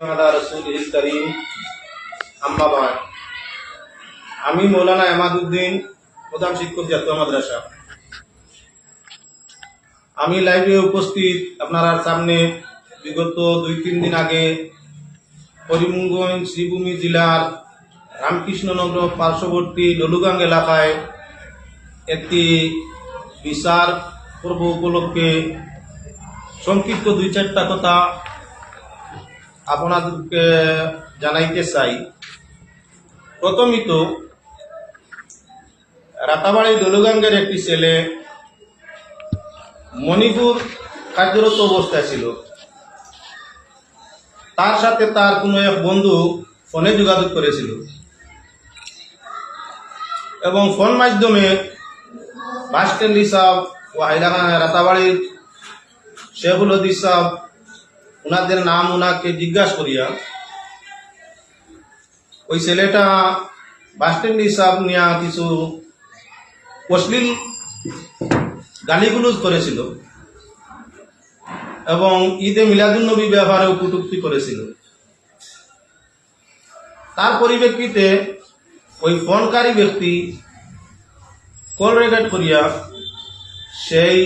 على رسوله الكريم আম্মা বাদ আমি মৌলানা এমাদুদ্দিন প্রধান শিক্ষক জাতীয় মাদ্রাসা আমি লাইভে উপস্থিত আপনার সামনে বিগত দুই তিন দিন আগে করিমগঞ্জ শ্রীভূমি জেলার রামকৃষ্ণনগর পার্শ্ববর্তী ললুগাং এলাকায় একটি বিচার পর্ব উপলক্ষে সংক্ষিপ্ত দুই চারটা কথা আপনাদেরকে জানাইতে চাই। প্রথমত, রাতাবাড়ি দলুগাঙ্গের একটি ছেলে মণিপুর কার্যরত অবস্থায় ছিল। তার সাথে তার কোনো এক বন্ধু ফোনে যোগাযোগ করেছিল। এবং ফোন মাধ্যমে বাস স্ট্যান্ড হিসাব ও হাইলাকানা রাতাবাড়ির শেখুল হদিস সাহ ওনাদের নাম ওনাকে জিজ্ঞাসা করিয়া, ওই ছেলেটা বাস স্ট্যান্ড হিসাব নিয়ে কিছু অশ্লীল গালিগুলোজ করেছিল এবং ঈদে মিলাদুন্নবী ব্যবহারেও কটুক্তি করেছিল। তার পরিপ্রেক্ষিতে ওই ফোনকারী ব্যক্তি কল রেকর্ড করিয়া সেই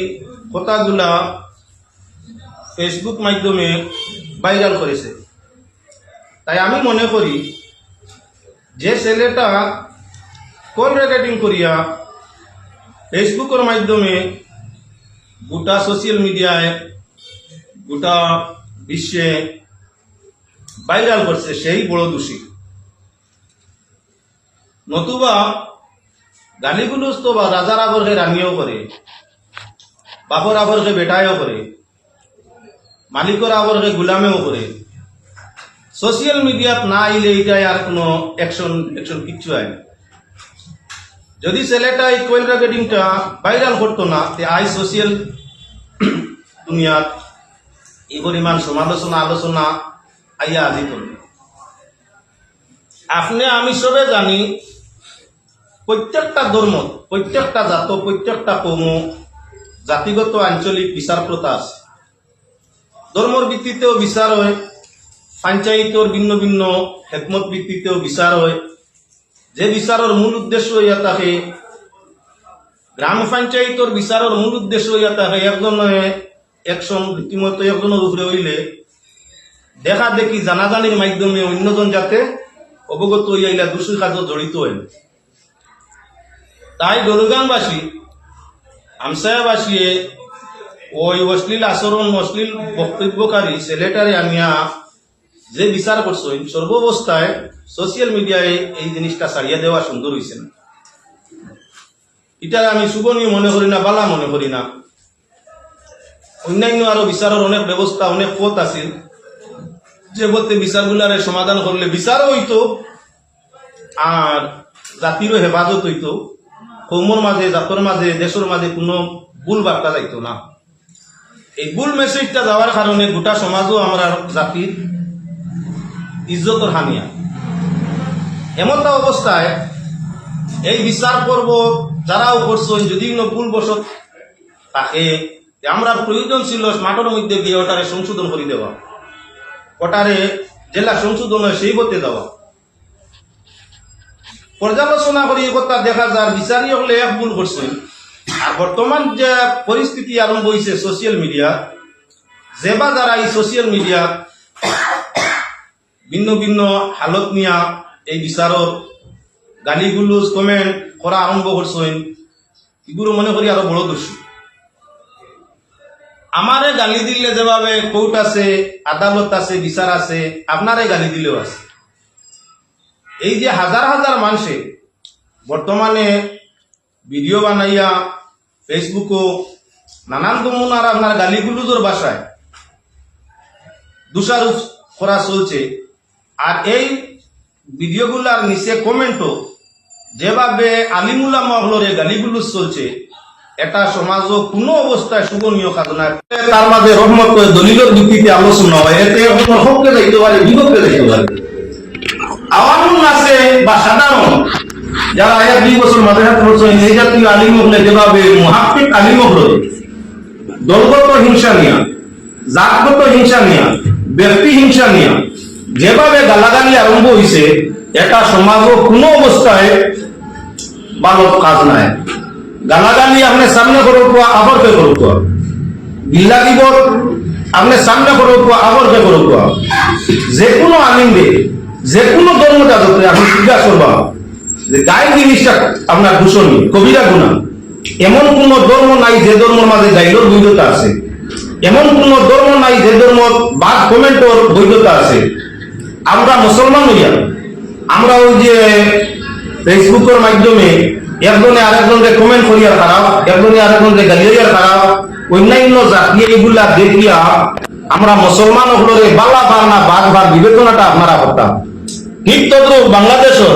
কথাগুলা ফেসবুক মাধ্যমে ভাইরাল করেছে। তাই আমি মনে করি, যে ছেলেটা কল রেকর্ডিং করিয়া ফেসবুকের মাধ্যমে গোটা সোশ্যাল মিডিয়ায় গোটা বিশ্বে ভাইরাল করছে, সেই বড় দোষী। নতুবা গালিগুলোজ তো বা রাজার আবরকে রানিও করে বাপর আবরকে বেটায়ও করে। মালিকর আবরকে গুলামেও করে। সোশ্যাল মিডিয়াত না আইলে এইটাই আর কোনো অ্যাকশন অ্যাকশন কিচ্ছু আয় না। যদি ছেলেটা এই কোয়েল রেকর্ডিংটা ভাইরাল করতো না, তে আই সোশ্যাল দুনিয়াত এই পরিমাণ সমালোচনা, আলোচনা আইয়া আজি করবে। আপনি, আমি সবে জানি, প্রত্যেকটা ধর্ম প্রত্যেকটা জাত, প্রত্যেকটা কৌম, জাতিগত আঞ্চলিক বিচার প্রথা আছে। ধর্মর ভিত্তিতেও বিচার হয় পঞ্চায়েতর ভিন্ন ভিন্ন হেকমত ভিত্তিতেও বিচার হয়। যে বিচারের মূল উদ্দেশ্য হইয়া থাকে গ্রাম পঞ্চায়েতর বিচারের মূল উদ্দেশ্য হইয়া থাকে একজন একশন রীতিমতো একজনের উপরে হইলে দেখা দেখি জানাজানির মাধ্যমে অন্যজন যাতে অবগত হইয়া দোষী কাজে জড়িত হয় তাই গরুগাংবাসী আমসায়াবাসী ওই অশ্লীল আচরণ অশ্লীল বক্তব্যকারী, ছেলেটারে আনিয়া যে বিচার করছেন সর্বাবস্থায় সোশ্যাল মিডিয়ায় এই জিনিসটা ছাড়িয়ে দেওয়া সুন্দর হয়েছে না। এটা আমি শুভনীয় মনে করি না, বালা মনে করি না। অন্যান্য আরও বিচারের অনেক ব্যবস্থা, অনেক পথ আছে। যে বলতে বিচারগুলারে সমাধান করলে বিচারও হইতো, আর জাতিরও হেফাজত হইতো। কৌমর মাঝে, জাতর মাঝে, দেশের মাঝে কোনো ভুল বার্তা যাইতো না। এই ভুল মেসেজটা যাওয়ার কারণে গোটা সমাজও আমরা জাতির ইজ্জতর হানিয়া। এমনটা অবস্থায় এই বিচার পর্ব যারাও করছেন যদি কোনো ভুল বসত তাকে আমরা প্রয়োজন ছিল মাঠের মধ্যে গিয়ে ওটারে সংশোধন করে দেওয়া। ওটারে জেলা সংশোধন হয় সেই বলতে দেওয়া। পর্যালোচনা করি কথা দেখা যায় বিচারী হলে এক ভুল করছেন আর বর্তমান যে পরিস্থিতি আরম্ভ হয়েছে সোশ্যাল মিডিয়া যে বা যারা এই সোশ্যাল মিডিয়া ভিন্ন ভিন্ন হালত নিয়া এই বিচারর গালিগুলোজ কমেন্ট করা আরম্ভ করছেন এগুলো মনে করি আরও বড় দোষী আমারে গালি দিলে যেভাবে কোর্ট আছে, আদালত আছে বিচার আছে আপনারে গালি দিলেও আছে। এই যে হাজার হাজার মানুষে বর্তমানে ভিডিও বানাইয়া ফেসবুকও নানান নমুনার আপনার গালিগুলোজোর বাসায় দোষারোপ করা চলছে। আর এই ভিডিওগুলার নিচে কমেন্টও, যেভাবে আলিমুল্লাহ মহলরে গালিগুলোজ চলছে, এটা সমাজও কোনো অবস্থায় শুভনীয় কাজ নয় তার মাঝে রহমত করে দলিলের ভিত্তিতে আলোচনা হয়, এতে কোনো হককে যাইতে পারে, বিপক্ষে যাইতে পারে। আওয়ামুল আছে বা সাধারণ যারা এক দুই বছর মাদ্রাসা করছেন এই জাতীয় আলিম হলে যেভাবে মহাত্মিক আলিম হলে, দলগত হিংসা নিয়া, জাতগত হিংসা নিয়া, ব্যক্তি হিংসা নিয়া, যেভাবে গালাগালি আরম্ভ হয়েছে এটা সমাজ কোনো অবস্থায় ভালো কাজ নাই। গালাগালি আপনি সামনে করব আবার কে করব বিল্লা দিব আপনি সামনে করব আবার কে করব যে কোনো আনন্দে যে কোনো ধর্ম যাদতে আপনি জিজ্ঞাসা করবা গায়ের জিনিসটা আপনার দূষণী, কবিরা গুণা। এমন কোন ধর্ম নাই যে ধর্মের মাঝে গাইলোর বৈধতা আছে। এমন কোন ধর্ম নাই যে ধর্ম বাদ কমেন্টর বৈধতা আছে। আমরা মুসলমান হইয়া, আমরা ওই যে ফেসবুকের মাধ্যমে একজনে আরেকজনকে কমেন্ট করিয়ার খারাপ, একজনে আরেকজনকে গালিয়ার খারাপ, অন্যান্য জাতি এগুলা দেখিয়া আমরা মুসলমান হলরে বালা বার না বাদ বিবেচনাটা আপনারা করতাম। ঠিক তদ্রুপ বাংলাদেশের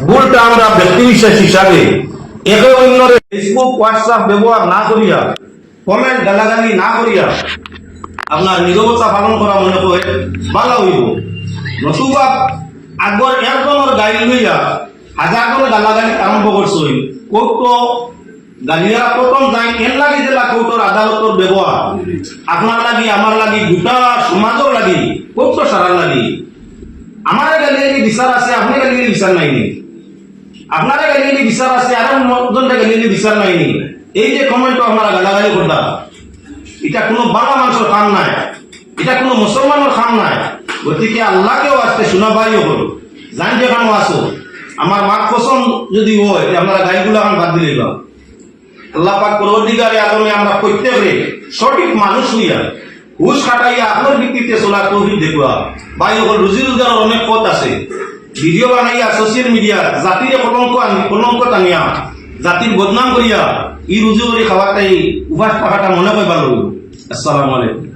ভুলটা আমরা ব্যক্তি বিশেষ হিসাবে একে অন্যরে ফেসবুক হোয়াটসঅ্যাপ ব্যবহার না করিয়া কমেন্ট গালাগালি না করিয়া আপনার নিরবতা পালন করা মনে করে ভালো হইব। নতুবা আগর একজনের গাড়ি লইয়া হাজার করে গালাগালি আরম্ভ করছই কৌত গালিয়া প্রথম যাই এর লাগি জেলা কৌতর আদালতর ব্যবহার। আপনার লাগি, আমার লাগি, গোটা সমাজের লাগি কৌত সারার লাগি। আমার গালিয়ালি বিচার আছে আপনি গালিয়ালি বিচার নাই নি। আপনারা গালিয়ালি বিচার আছে, আর জনটা গালিয়ালি বিচার নাই নি এই যে কমেন্ট আপনারা গালাগালি করতাম এটা কোনো বাংলা মানুষের কাম নাই, এটা কোনো মুসলমানের কাম নাই। গতিকে আল্লাহকেও আসতে শোনা পাইও হল জান যেখানে আসো আমার মাক পছন্দ যদি হয় আপনারা গাড়িগুলো এখন বাদ দিলে আল্লাহ পাক পরবর্তীকারে আলমে আমরা প্রত্যেকে সঠিক মানুষ হইয়া হুশ খাটাইয়া আপনার ভিত্তিতে চলা তৌফিক দেখুয়া। হল রুজি রোজগারের অনেক পথ আছে। ভিডিও বানাইয়া সোশ্যাল মিডিয়া জাতির কলঙ্ক কলঙ্ক টানিয়া জাতির বদনাম করিয়া ই রুজু করে খাওয়াটাই উপাস থাকাটা মনে ভালো আসসালামু আলাইকুম